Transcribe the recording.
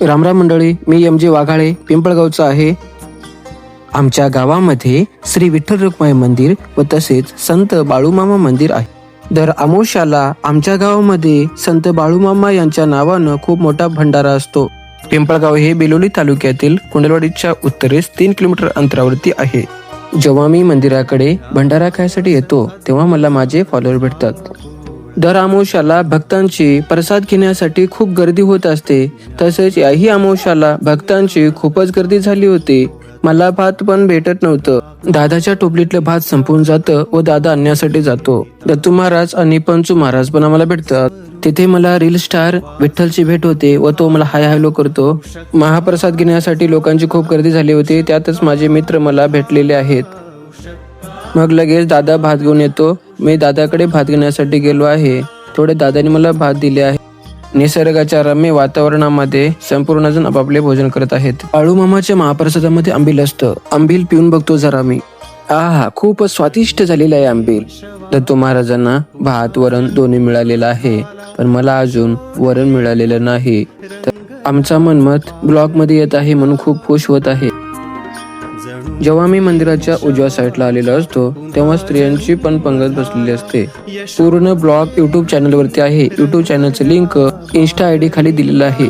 रामराम मंडळी मी एम जे वाघाळे पिंपळगावचा आहे. आमच्या गावामध्ये श्री विठ्ठल रुक्माई मंदिर व तसेच संत बाळूमामा मंदिर आहे. दर अमोशाला आमच्या गावामध्ये संत बाळूमामा यांच्या नावानं खूप मोठा भंडारा असतो. पिंपळगाव हे बिलोली तालुक्यातील कुंडलवाडीच्या उत्तरेस तीन किलोमीटर अंतरावरती आहे. जेव्हा मी मंदिराकडे भंडारा खायसाठी येतो तेव्हा मला माझे फॉलोअर भेटतात. दर आमोशाला भक्तांची प्रसाद घेण्यासाठी खूप गर्दी होत असते. तसेच याही अमावश्याला भक्तांची खूपच गर्दी झाली होती. मला भात पण भेटत नव्हतं. दादाच्या टोपलीतलं भात संपून जातं व दादा आणण्यासाठी जातो. दत्तू महाराज आणि पंचू महाराज पण आम्हाला भेटतात. तिथे मला रील स्टार विठ्ठलची भेट होते व तो मला हाय हॅलो करतो. महाप्रसाद घेण्यासाठी लोकांची खूप गर्दी झाली होती. त्यातच माझे मित्र मला भेटलेले आहेत. मग लगेच दादा भात घेऊन येतो. मी दादाकडे भात घेण्यासाठी गेलो आहे. थोडे दादाने मला भात दिले आहे. निसर्गाच्या रम्य वातावरणामध्ये संपूर्ण जण आपापले भोजन करत आहेत. मामाच्या महाप्रसादामध्ये आंबील असतं. आंबील पिऊन बघतो जरा मी. आहा खूपच स्वादिष्ट झालेलं आहे आंबील. दत्तू महाराजांना भात वरण दोन्ही मिळालेलं आहे. पण मला अजून वरण मिळालेलं नाही. तर आमचा मनमत ब्लॉगमध्ये येत आहे म्हणून खूप खुश होत आहे. जेव्हा मी मंदिराच्या उजव्या साईडला आलेलो असतो तेव्हा स्त्रियांची पण पंगत बसलेली असते. पूर्ण ब्लॉग युट्यूब चॅनलवरती आहे. युट्यूब चॅनलचे लिंक इन्स्टा आय डी खाली दिलेलं आहे.